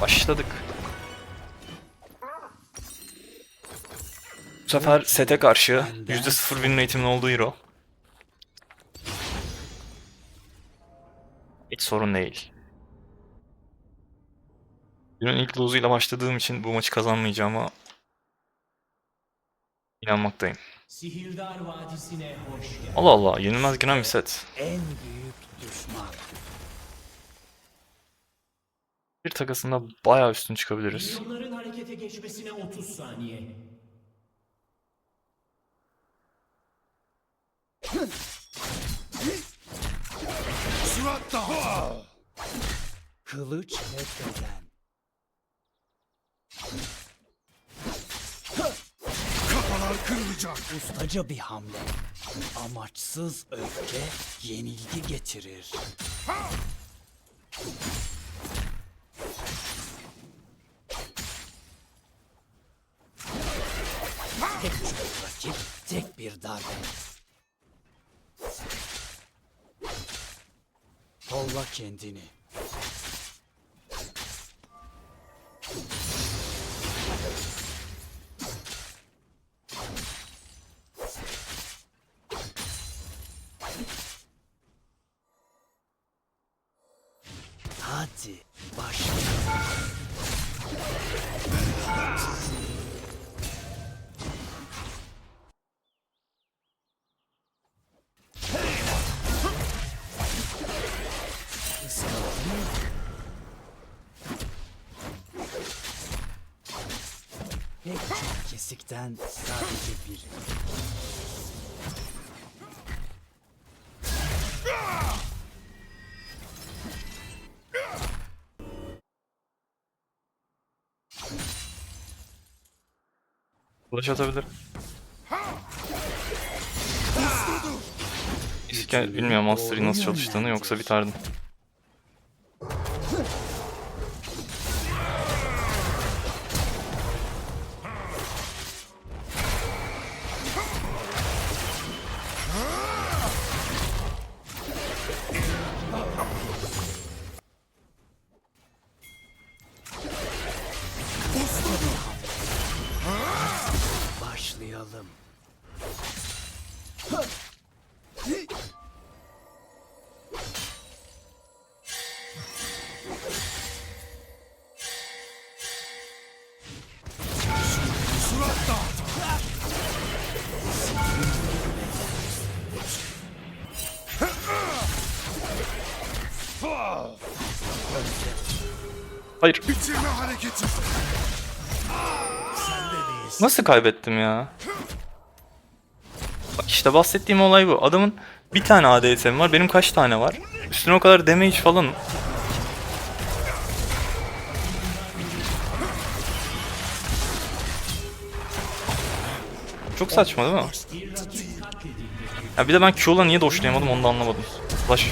Başladık. Bu sefer sete karşı %0 win rate'imin olduğu hero. Hiç sorun değil. Günün ilk lose'uyla başladığım için bu maçı kazanmayacağıma inanmaktayım. Allah Allah yenilmez giren bir set. En büyük düşman. Bir takasında bayağı üstün çıkabiliriz. Milyonların harekete geçmesine 30 saniye. Kılıç ve beden. Kafalar kırılacak. Ustaca bir hamle. Amaçsız öfke yenilgi getirir. Tek çok rakip, tek bir darbe. Kolla kendini. Çok kesikten sadece biri. Flash atabilir. İsken bilmiyorum Master'ı nasıl çalıştığını yoksa biterdim. Dağıt. Hayır. Bitirme hareketi. Nasıl kaybettim ya? Bak işte bahsettiğim olay bu. Adamın bir tane ADS'm var. Benim kaç tane var? Üstüne o kadar damage falan. Çok saçma değil mi? Ya bir de ben Q'la niye doşlayamadım onu da anlamadım. Flash.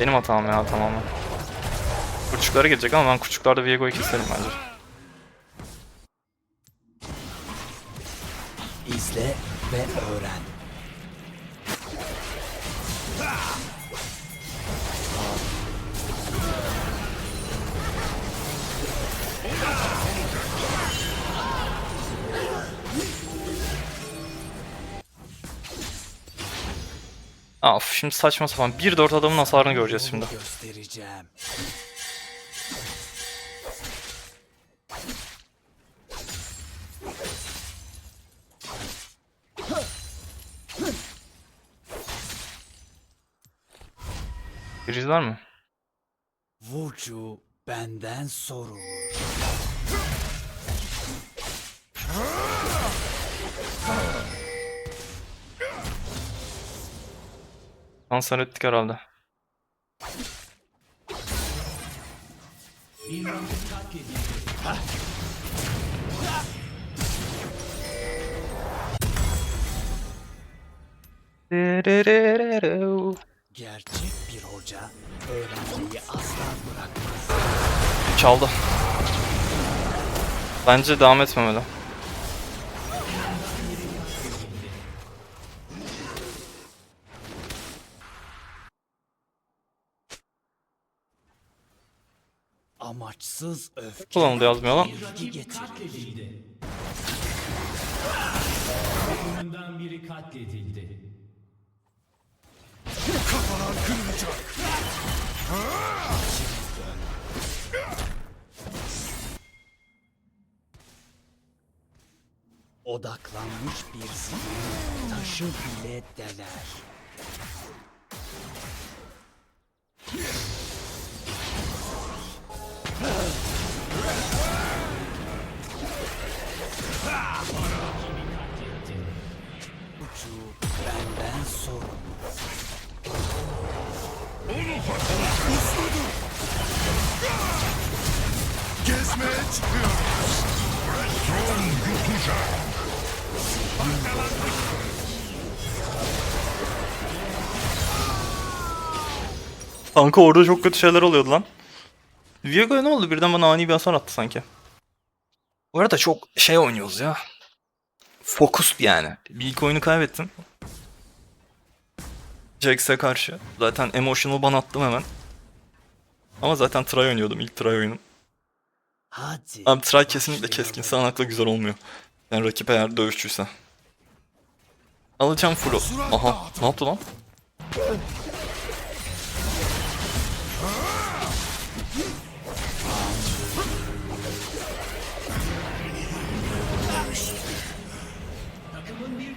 Benim hatam ya tamamen. Kurçuklara gelecek ama ben kurçuklarda Viego'yu keserim bence. İzle ve öğren. Of şimdi saçma sapan 1-4 adamın hasarını göreceğiz şimdi. Göstereceğim. Biriz var mı? Vucu benden sorulur. Kanser ettik herhalde. Gerçek bir hoca öğrenmeyi asla bırakmaz. Çaldı. Bence devam etmemeli. amaçsız öfke Kullanıldı yazmıyor lan. Takımından biri katledildi. Odaklanmış bir zihin taşı bile deler. Ucu benden sorun. Gezmeye çıkıyoruz. Kanka orada çok kötü şeyler oluyordu lan. Viego'ya ne oldu? Birden bana ani bir hasar attı sanki. Bu arada çok şey oynuyoruz ya. Fokus yani. Bir ilk oyunu kaybettim. Jax'e karşı. Zaten emotional ban attım hemen. Ama zaten try oynuyordum ilk try oyunum. Hadi. Abi try kesinlikle keskin sağanakla güzel olmuyor. Yani rakip eğer dövüşçüyse. Alacağım full. o- Aha ne yaptı lan?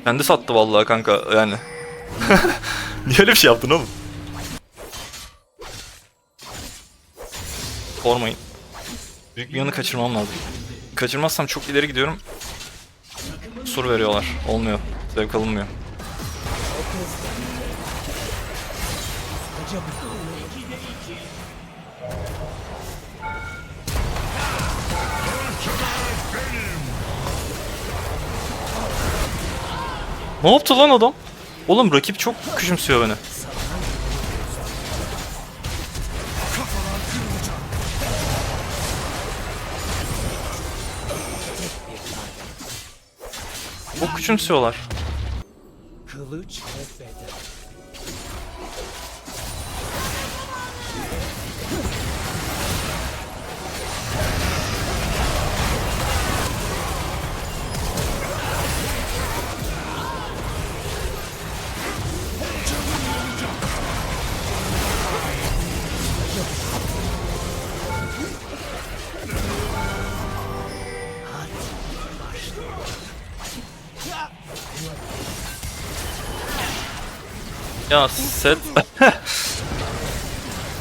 Kendi sattı vallahi kanka yani. Niye öyle bir şey yaptın oğlum? Sormayın. Büyük yanı kaçırmam lazım. Kaçırmazsam çok ileri gidiyorum. Sur veriyorlar. Olmuyor. Zevk alınmıyor. Ne yaptı lan adam? Oğlum rakip çok küçümsüyor beni. Çok küçümsüyorlar. Kılıç Ya set...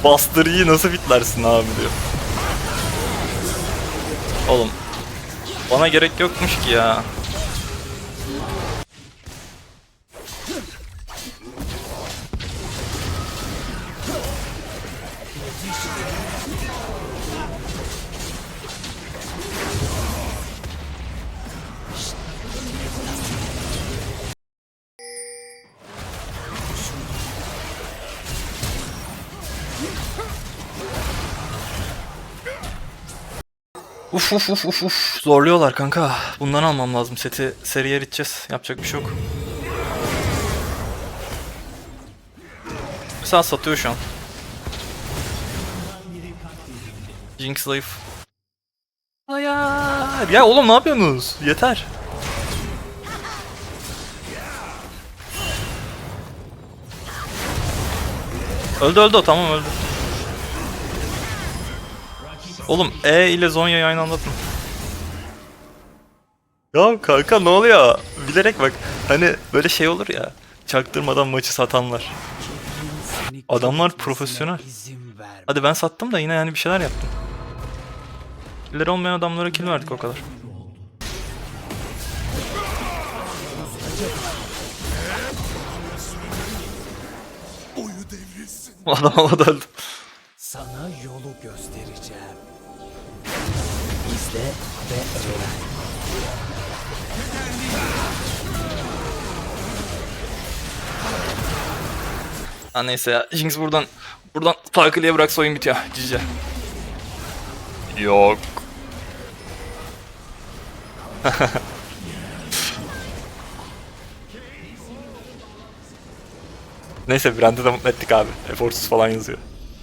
Bastırıyı nasıl bitlersin abi diyor. Oğlum. Bana gerek yokmuş ki ya. Uf uf uf uf uf. Zorluyorlar kanka. Bundan almam lazım seti. Seriye gideceğiz. Yapacak bir şey yok. Mesela satıyor şu an. Jinx zayıf. Hayır. Ya oğlum ne yapıyorsunuz? Yeter. Öldü öldü o tamam öldü. Oğlum E ile Zonya'yı aynı anda atma. Ya kanka ne oluyor? Bilerek bak. Hani böyle şey olur ya. Çaktırmadan maçı satanlar. Adamlar profesyonel. Hadi ben sattım da yine yani bir şeyler yaptım. Killer olmayan adamlara kill verdik o kadar. Adam havada öldü. Sana yolu göstereceğim. İzle ve öğren. Ha neyse ya. Jinx buradan buradan Sparkle'ye bıraksa oyun bitiyor. Cice. Yok. Neyse Brand'i de mutlu ettik abi. Eforsuz falan yazıyor.